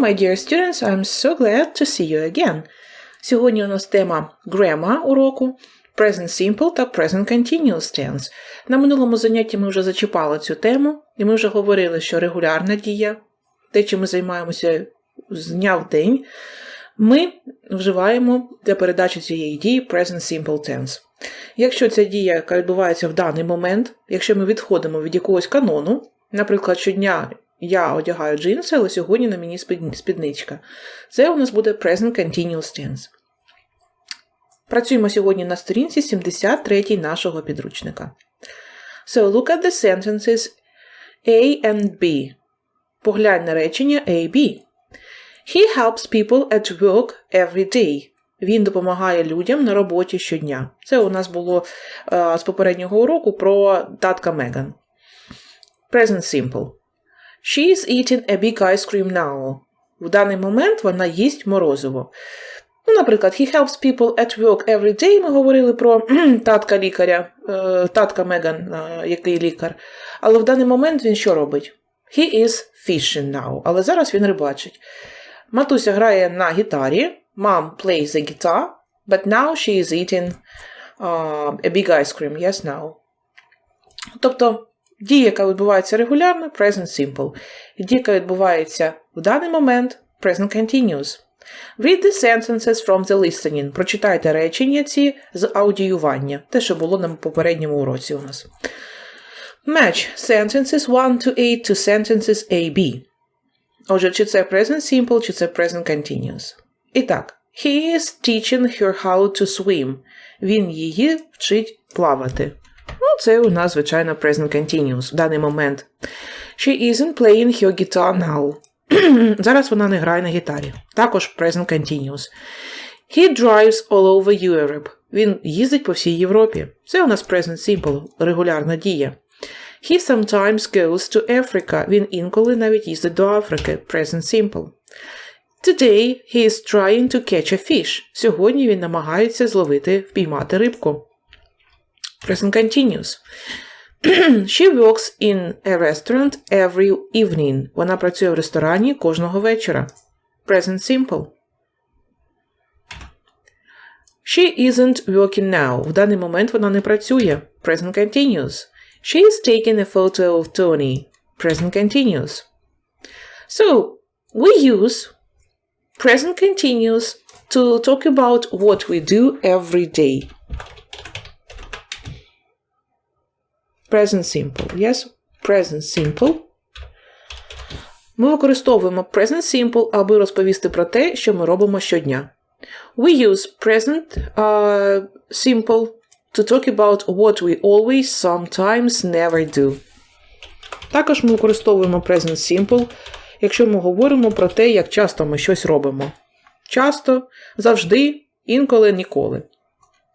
my dear students, I'm so glad to see you again. Сьогодні у нас тема grammar уроку, present simple та present continuous tense. На минулому занятті ми вже зачіпали цю тему, і ми вже говорили, що регулярна дія, те, чим ми займаємося з дня в день, ми вживаємо для передачі цієї дії present simple tense. Якщо ця дія, яка відбувається в даний момент, якщо ми відходимо від якогось канону, наприклад, щодня я одягаю джинси, але сьогодні на мені спідничка, це у нас буде present continuous tense. Працюємо сьогодні на сторінці 73 нашого підручника. So look at the sentences A and B. Поглянь на речення A, B. He helps people at work every day. Він допомагає людям на роботі щодня. Це у нас було е, з попереднього уроку про татка Меган. Present simple. She is eating a big ice cream now. В даний момент вона їсть морозиво. Ну, наприклад, he helps people at work every day. Ми говорили про татка лікаря, е, татка Меган, е, який лікар. Але в даний момент він що робить? He is fishing now. Але зараз він рибачить. Матуся грає на гітарі. Mom plays the guitar, but now she is eating uh, a big ice cream. Yes, now. Тобто, дія, яка відбувається регулярно, present simple. Дія, яка відбувається в даний момент, present continuous. Read the sentences from the listening. Прочитайте речення ці з аудіювання. Те, що було на попередньому уроці у нас. Match sentences 1 to 8 to sentences A, B. Отже, чи це present simple, чи це present continuous. І так, he is teaching her how to swim. Він її вчить плавати. Це у нас, звичайно, present continuous в даний момент. She isn't playing her guitar now. Зараз вона не грає на гітарі. Також present continuous. He drives all over Europe. Він їздить по всій Європі. Це у нас present simple, регулярна дія. He sometimes goes to Africa. Він інколи навіть їздить до Африки. Present simple. Today he is trying to catch a fish. Сьогодні він намагається зловити, впіймати рибку. Present continuous. She works in a restaurant every evening. Вона працює в ресторані кожного вечора. Present simple. She isn't working now. В даний момент вона не працює. Present continuous. She is taking a photo of Tony. Present continuous. So, we use present continuous to talk about what we do every day. Present simple. Yes, present simple. Ми використовуємо present simple, аби розповісти про те, що ми робимо щодня. We use present uh, simple to talk about what we always, sometimes, never do. Також ми використовуємо present simple, якщо ми говоримо про те, як часто ми щось робимо. Часто, завжди, інколи, ніколи.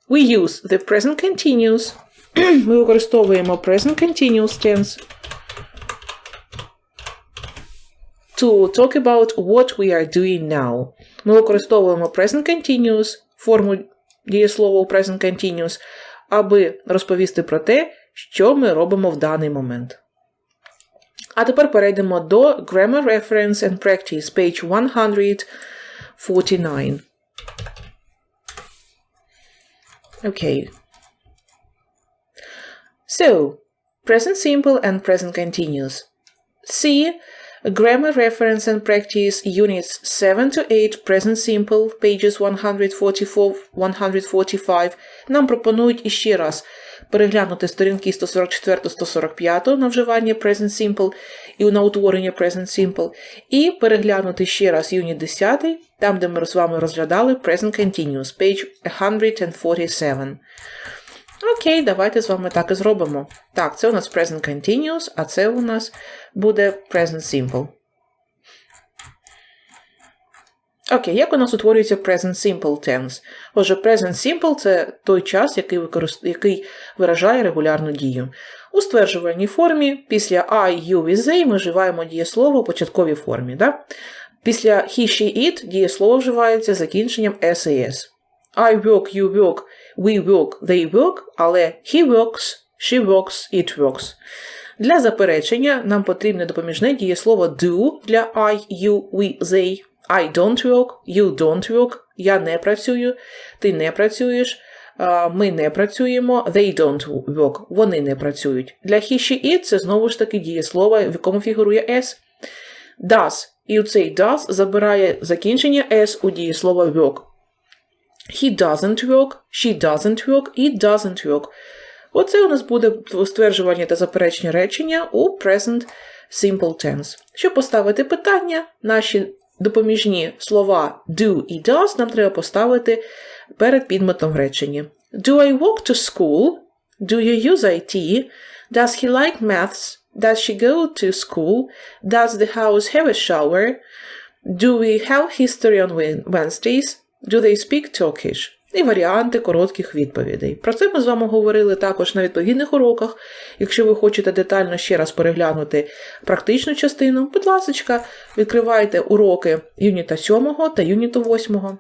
We use the present continuous. Ми використовуємо present continuous tense to talk about what we are doing now. Ми використовуємо present continuous, форму дієслова у present continuous, аби розповісти про те, що ми робимо в даний момент. А тепер перейдемо до Grammar Reference and Practice, page 149. Okay. So, present simple and present continuous. See Grammar Reference and Practice Units 7 to 8 Present Simple, pages 144-145 нам пропонують іще раз переглянути сторінки 144-145 на вживання Present Simple і на утворення Present Simple, і переглянути ще раз Юніт 10, там, де ми з вами розглядали Present Continuous, page 147. Окей, давайте з вами так і зробимо. Так, це у нас Present Continuous, а це у нас буде Present Simple. Окей, як у нас утворюється Present Simple Tense? Отже, Present Simple це той час, який, використ... який виражає регулярну дію. У стверджувальній формі після I, you, with they ми вживаємо дієслово в початковій формі. Да? Після he, she, it дієслово вживається закінченням S і S. I work, you work, we work, they work, але he works, she works, it works. Для заперечення нам потрібне допоміжне дієслово do для I, you, we, they. I don't work, you don't work, я не працюю, ти не працюєш, ми не працюємо, they don't work, вони не працюють. Для he, she, it це знову ж таки дієслово, в якому фігурує s. Does. І у цей does забирає закінчення s у дієслово work. He doesn't work, she doesn't work, it doesn't work. Оце у нас буде стверджування та заперечення речення у present simple tense. Щоб поставити питання, наші допоміжні слова do і does нам треба поставити перед підметом речення. Do I walk to school? Do you use IT? Does he like maths? Does she go to school? Does the house have a shower? Do we have history on Wednesdays? Do they speak Turkish? І варіанти коротких відповідей. Про це ми з вами говорили також на відповідних уроках. Якщо ви хочете детально ще раз переглянути практичну частину, будь ласка, відкривайте уроки юніта 7 та юніту 8.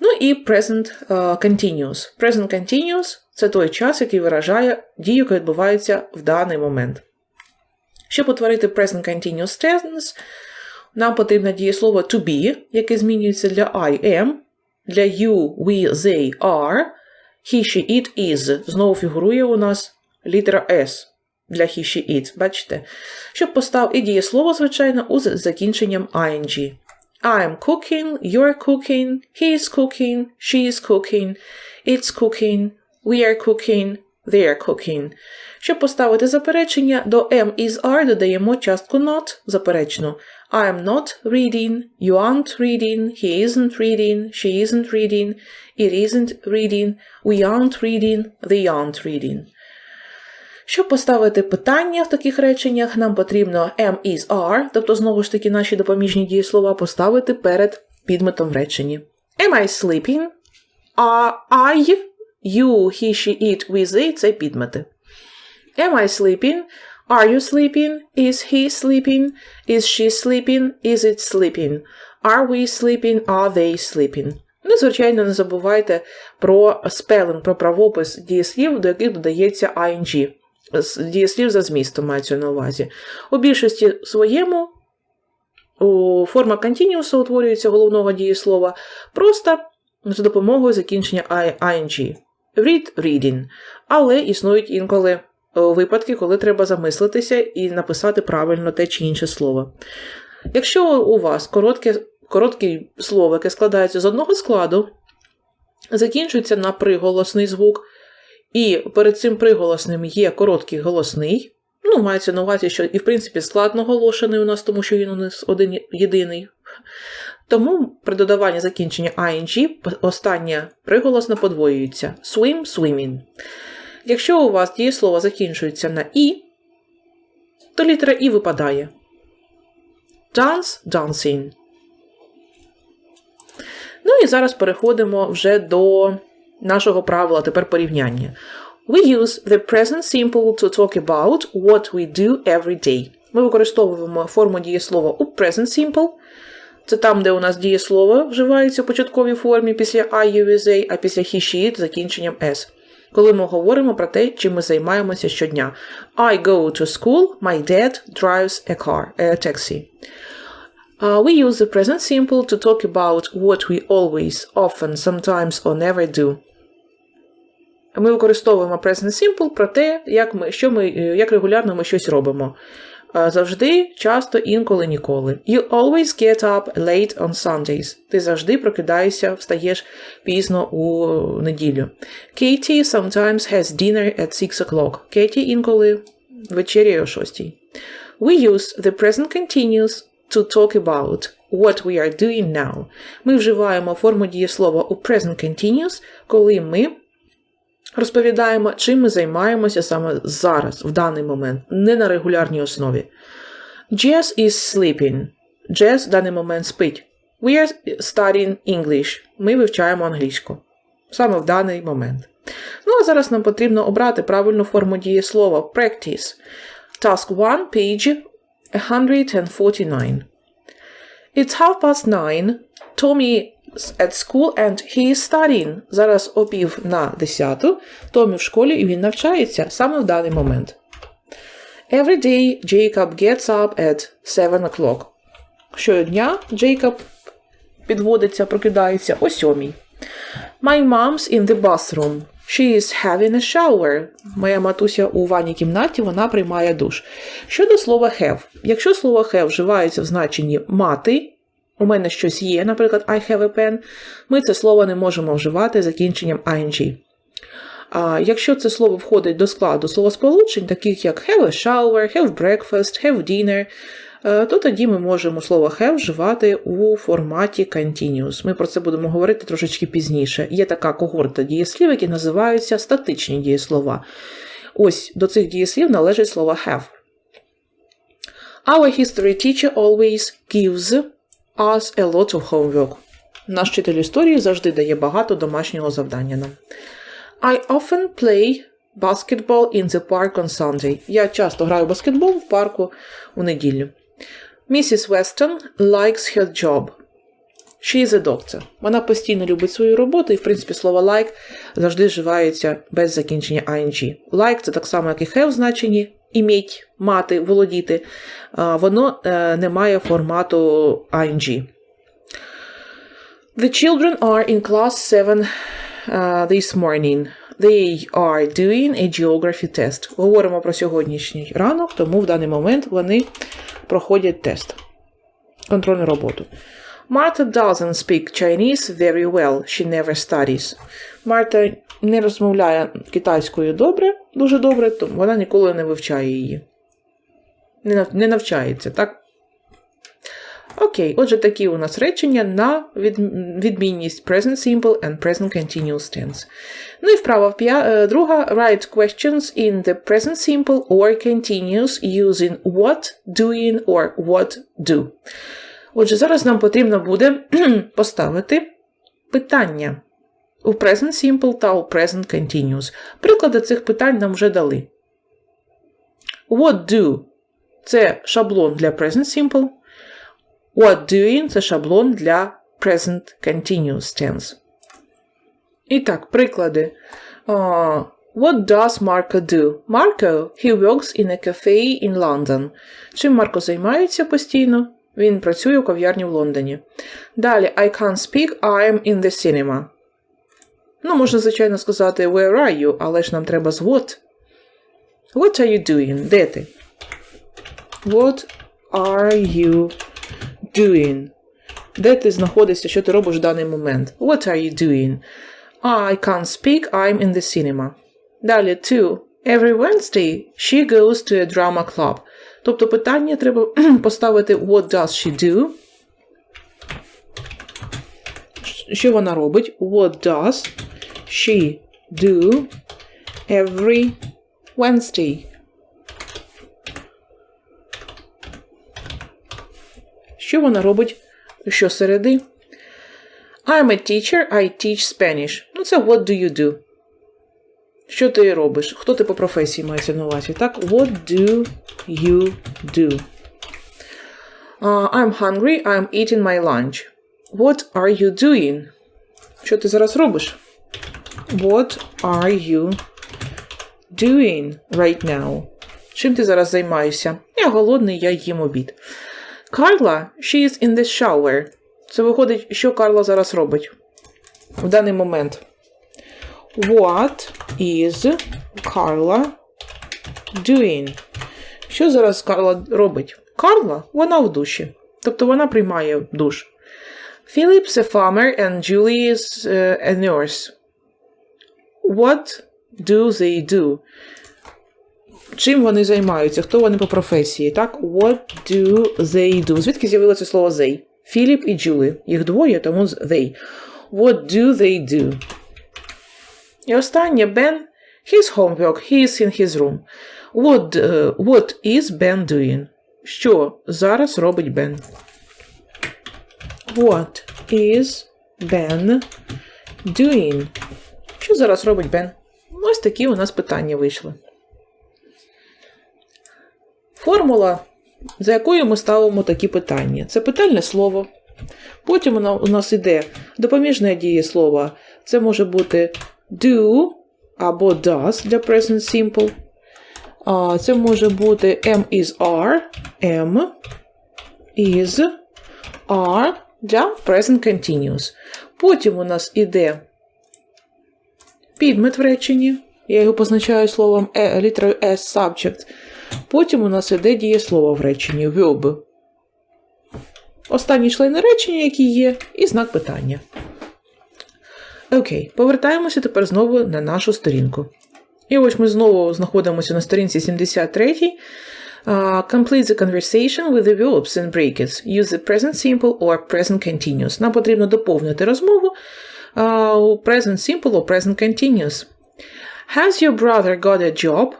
Ну і present е, continuous. Present continuous – це той час, який виражає дію, яка відбувається в даний момент. Щоб утворити present continuous tense, нам потрібно дієслово to be, яке змінюється для I am, для you, we, they, are, he, she, it, is. Знову фігурує у нас літера S для he, she, it. Бачите? Щоб постав і дієслово, звичайно, з закінченням ing. I am cooking, you're cooking, he is cooking, she is cooking, it's cooking, we are cooking, they are cooking. Щоб поставити заперечення, до am is are додаємо частку not заперечну. I am not reading, you aren't reading, he isn't reading, she isn't reading, it isn't reading, we aren't reading, they aren't reading. Щоб поставити питання в таких реченнях, нам потрібно am is are, тобто знову ж таки наші допоміжні дієслова поставити перед підметом в реченні. Am I sleeping? Are I, you, he, she, it, we, they – це підмети. Am I sleeping? Are you sleeping? Is he sleeping? Is she sleeping? Is it sleeping? Are we sleeping? Are they sleeping? Ну, звичайно, не забувайте про спелинг, про правопис дієслів, до яких додається ing. Дієслів за змістом мається на увазі. У більшості своєму форма континіуса утворюється головного дієслова просто за допомогою закінчення ing. Read, reading. Але існують інколи випадки, коли треба замислитися і написати правильно те чи інше слово. Якщо у вас коротке, коротке слово, яке складається з одного складу, закінчується на приголосний звук, і перед цим приголосним є короткий голосний, ну, мається на увазі, що і, в принципі, склад наголошений у нас, тому що він у нас один єдиний. Тому при додаванні закінчення ing остання приголосна подвоюється swim, swimming. Якщо у вас дієслово закінчується на і, то літера і випадає. Dance, dancing. Ну і зараз переходимо вже до нашого правила, тепер порівняння. We use the present simple to talk about what we do every day. Ми використовуємо форму дієслова у present simple. Це там, де у нас дієслово вживається в початковій формі після I, you, they, а після he, she, закінченням s. Коли ми говоримо про те, чим ми займаємося щодня. I go to school, my dad drives a car, a taxi. Uh, we use the present simple to talk about what we always, often, sometimes or never do. Ми використовуємо present simple про те, як, ми, що ми, як регулярно ми щось робимо. Завжди, часто, інколи, ніколи. You always get up late on Sundays. Ти завжди прокидаєшся, встаєш пізно у неділю. Katie sometimes has dinner at 6 o'clock. Кеті інколи вечеряє о 6. We use the present continuous to talk about what we are doing now. Ми вживаємо форму дієслова у present continuous, коли ми розповідаємо, чим ми займаємося саме зараз, в даний момент, не на регулярній основі. Jess is sleeping. Jess в даний момент спить. We are studying English. Ми вивчаємо англійську. Саме в даний момент. Ну, а зараз нам потрібно обрати правильну форму дієслова practice. Task 1, page 149. It's half past nine. Tommy at school and he is studying. Зараз о пів на десяту. Томі в школі і він навчається саме в даний момент. Every day Jacob gets up at 7 o'clock. Щодня Джейкоб підводиться, прокидається о сьомій. My mom's in the bathroom. She is having a shower. Моя матуся у ванній кімнаті, вона приймає душ. Щодо слова have. Якщо слово have вживається в значенні мати, у мене щось є, наприклад, I have a pen, ми це слово не можемо вживати закінченням ing. А якщо це слово входить до складу словосполучень, таких як have a shower, have breakfast, have dinner, е, то тоді ми можемо слово have вживати у форматі continuous. Ми про це будемо говорити трошечки пізніше. Є така когорта дієслів, які називаються статичні дієслова. Ось до цих дієслів належить слово have. Our history teacher always gives us a lot of homework. Наш вчитель історії завжди дає багато домашнього завдання нам. I often play basketball in the park on Sunday. Я часто граю баскетбол в парку у неділю. Mrs. Weston likes her job. She is a doctor. Вона постійно любить свою роботу, і, в принципі, слово like завжди вживається без закінчення ing. Like це так само, як і have в значенні іміть, мати, володіти. Воно е, не має формату ing. The children are in class 7 uh, this morning. They are doing a geography test. Говоримо про сьогоднішній ранок, тому в даний момент вони проходять тест. Контрольну роботу. Martha doesn't speak Chinese very well. She never studies. Марта не розмовляє китайською добре, дуже добре, тому вона ніколи не вивчає її. Не, нав- не навчається, так? Окей, отже, такі у нас речення на від, відмінність present simple and present continuous tense. Ну і вправа е, друга. Write questions in the present simple or continuous using what, doing or what do. Отже, зараз нам потрібно буде поставити питання у present simple та у present continuous. Приклади цих питань нам вже дали. What do це шаблон для present simple. What doing це шаблон для present continuous tense. І так, приклади. Uh, what does Marco do? Marco, he works in a cafe in London. Чим Марко займається постійно? Він працює у кав'ярні в Лондоні. Далі, I can't speak, I'm in the cinema. Ну, можна, звичайно, сказати Where are you? Але ж нам треба з what. What are you doing? Де ти? What are you doing? Де ти знаходишся, що ти робиш в даний момент? What are you doing? I can't speak, I'm in the cinema. Далі, two. Every Wednesday she goes to a drama club. Тобто питання треба поставити What does she do? Що вона робить? What does she do every Wednesday? Що вона робить щосереди? I'm a teacher, I teach Spanish. Ну, це what do you do? Що ти робиш? Хто ти по професії мається на увазі? Так, what do you do? Uh, I'm hungry, I'm eating my lunch. What are you doing? Що ти зараз робиш? What are you doing right now? Чим ти зараз займаєшся? Я голодний, я їм обід. Карла, she is in the shower. Це виходить, що Карла зараз робить в даний момент. What is Carla doing? Що зараз Карла робить? Карла, вона в душі. Тобто вона приймає душ. Philip's a farmer and Julie is a nurse. What do they do? Чим вони займаються? Хто вони по професії? Так? What do they do? Звідки з'явилося слово they? Філіп і Джулі. Їх двоє, тому they. What do they do? І останнє Ben. His homework. He is in his room. What, uh, what is Ben doing? Що зараз робить Бен? What is Ben doing? Що зараз робить Бен? Ось такі у нас питання вийшли. Формула, за якою ми ставимо такі питання. Це питальне слово. Потім у нас йде допоміжне дієслово. Це може бути do або does для present simple. Це може бути M is are, M is are для present continuous. Потім у нас іде підмет в реченні. Я його позначаю словом е, літерою S subject. Потім у нас іде дієслово в реченні verb. Останні члени речення, які є, і знак питання. Окей, повертаємося тепер знову на нашу сторінку. І ось ми знову знаходимося на сторінці 73. Uh, complete the conversation with the verbs and brackets. Use the present simple or present continuous. Нам потрібно доповнити розмову uh, у present simple or present continuous. Has your brother got a job?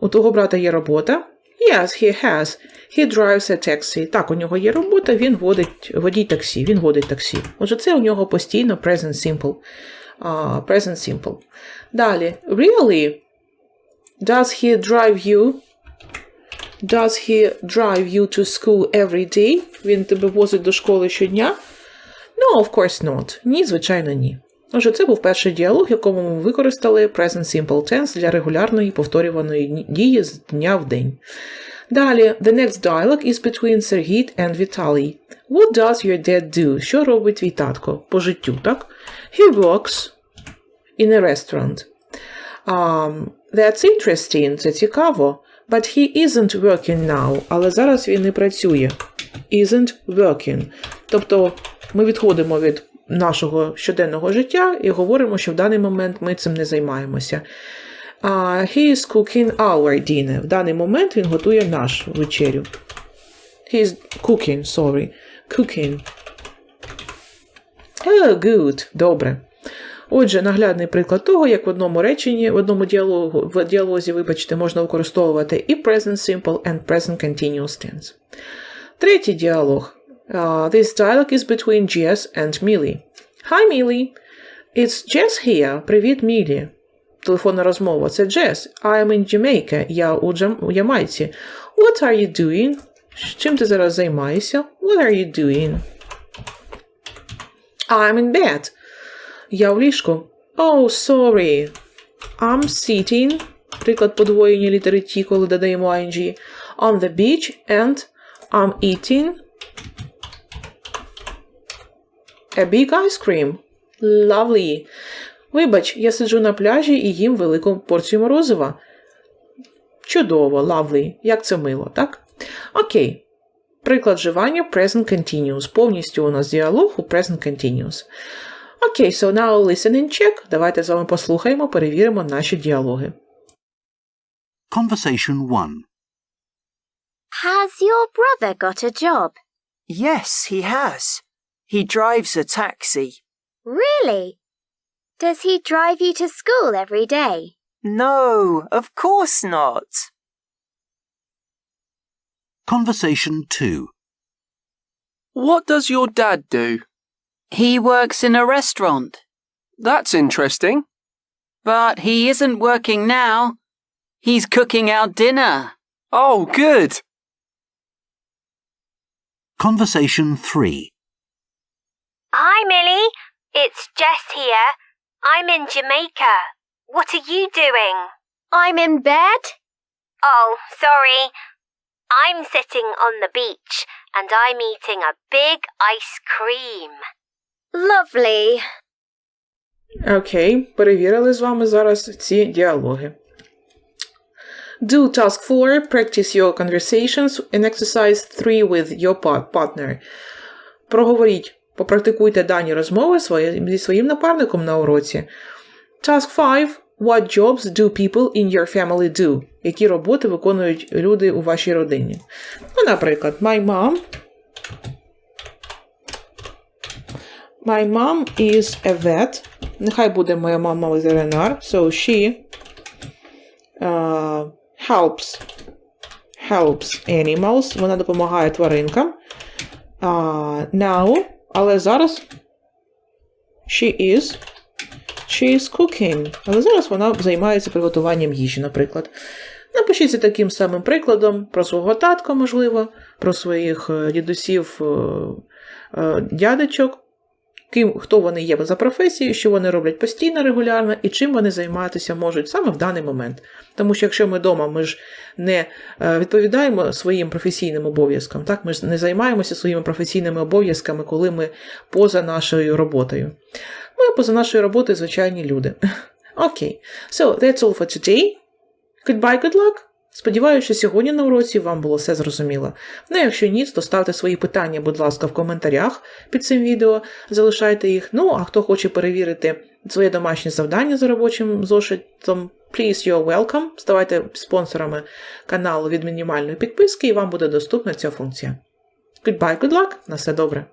У того брата є робота. Yes, he has. He drives a taxi. Так, у нього є робота, він водить водій таксі. Він водить таксі. Отже, це у нього постійно present simple. Uh, present simple. Далі. Really? Does he drive you? Does he drive you to school every day? Він тебе возить до школи щодня? No, of course not. Ні, звичайно, ні. Отже, це був перший діалог, в якому ми використали present simple tense для регулярної повторюваної дії з дня в день. Далі, the next dialogue is between Sergit and Vitaly. What does your dad do? Що робить твій татко по життю, так? He works in a restaurant. Um, that's interesting, це цікаво. But he isn't working now. Але зараз він не працює. Isn't working. Тобто ми відходимо від нашого щоденного життя і говоримо, що в даний момент ми цим не займаємося. Uh, he is cooking our dinner. В даний момент він готує нашу вечерю. He is cooking, sorry. Cooking. Oh, good. Добре. Отже, наглядний приклад того, як в одному реченні, в одному діалогу, в діалозі, вибачте, можна використовувати і present simple and present continuous tense. Третій діалог. Uh, this dialogue is between Jess and Millie. Hi, Millie. It's Jess here. Привіт, Мілі. Телефонна розмова. Це Jess. I'm in Jamaica. Я у, Джам... у Ямайці. What are you doing? Чим ти зараз займаєшся? What are you doing? I'm in bed. Я в ліжку. Oh, sorry. I'm sitting. Приклад подвоєння літери T, коли додаємо ing. On the beach and I'm eating a big ice cream. Lovely. Вибач, я сиджу на пляжі і їм велику порцію морозива. Чудово, lovely. Як це мило, так? Окей. Приклад вживання present continuous. Повністю у нас діалог у present continuous. Окей, so now listen and check. Давайте з вами послухаємо, перевіримо наші діалоги. Conversation 1. Has your brother got a job? Yes, he has. He drives a taxi. Really? Does he drive you to school every day? No, of course not. Conversation 2. What does your dad do? He works in a restaurant, That's interesting. but he isn't working now. He's cooking our dinner. Oh, good. Conversation 3. Hi, Millie. It's Jess here. I'm in Jamaica. What are you doing? I'm in bed. Oh, sorry. I'm sitting on the beach and I'm eating a big ice cream. Lovely. Окей, перевірили з вами зараз ці діалоги. Do task 4, practice your conversations and exercise 3 with your partner. Проговоріть, попрактикуйте дані розмови зі своїм напарником на уроці. Task 5. What jobs do people in your family do? Які роботи виконують люди у вашій родині? Ну, наприклад, my mom. My mom is a vet. Нехай буде моя мама ветеринар. So she uh, helps helps animals. Вона допомагає тваринкам. Uh, now, але зараз she is she is cooking. Але зараз вона займається приготуванням їжі, наприклад. Напишіть за таким самим прикладом про свого татка, можливо, про своїх е, дідусів, е, е, дядечок. Ким хто вони є за професією, що вони роблять постійно, регулярно і чим вони займатися можуть саме в даний момент. Тому що якщо ми вдома, ми ж не е, відповідаємо своїм професійним обов'язкам, так ми ж не займаємося своїми професійними обов'язками, коли ми поза нашою роботою. Ми поза нашою роботою звичайні люди. Окей. So, that's all for today. Goodbye, good luck. Сподіваюся, що сьогодні на уроці вам було все зрозуміло. Ну, якщо ні, то ставте свої питання, будь ласка, в коментарях під цим відео, залишайте їх. Ну, а хто хоче перевірити своє домашнє завдання за робочим зошитом, please, you're welcome. Ставайте спонсорами каналу від мінімальної підписки, і вам буде доступна ця функція. Goodbye, good luck, на все добре.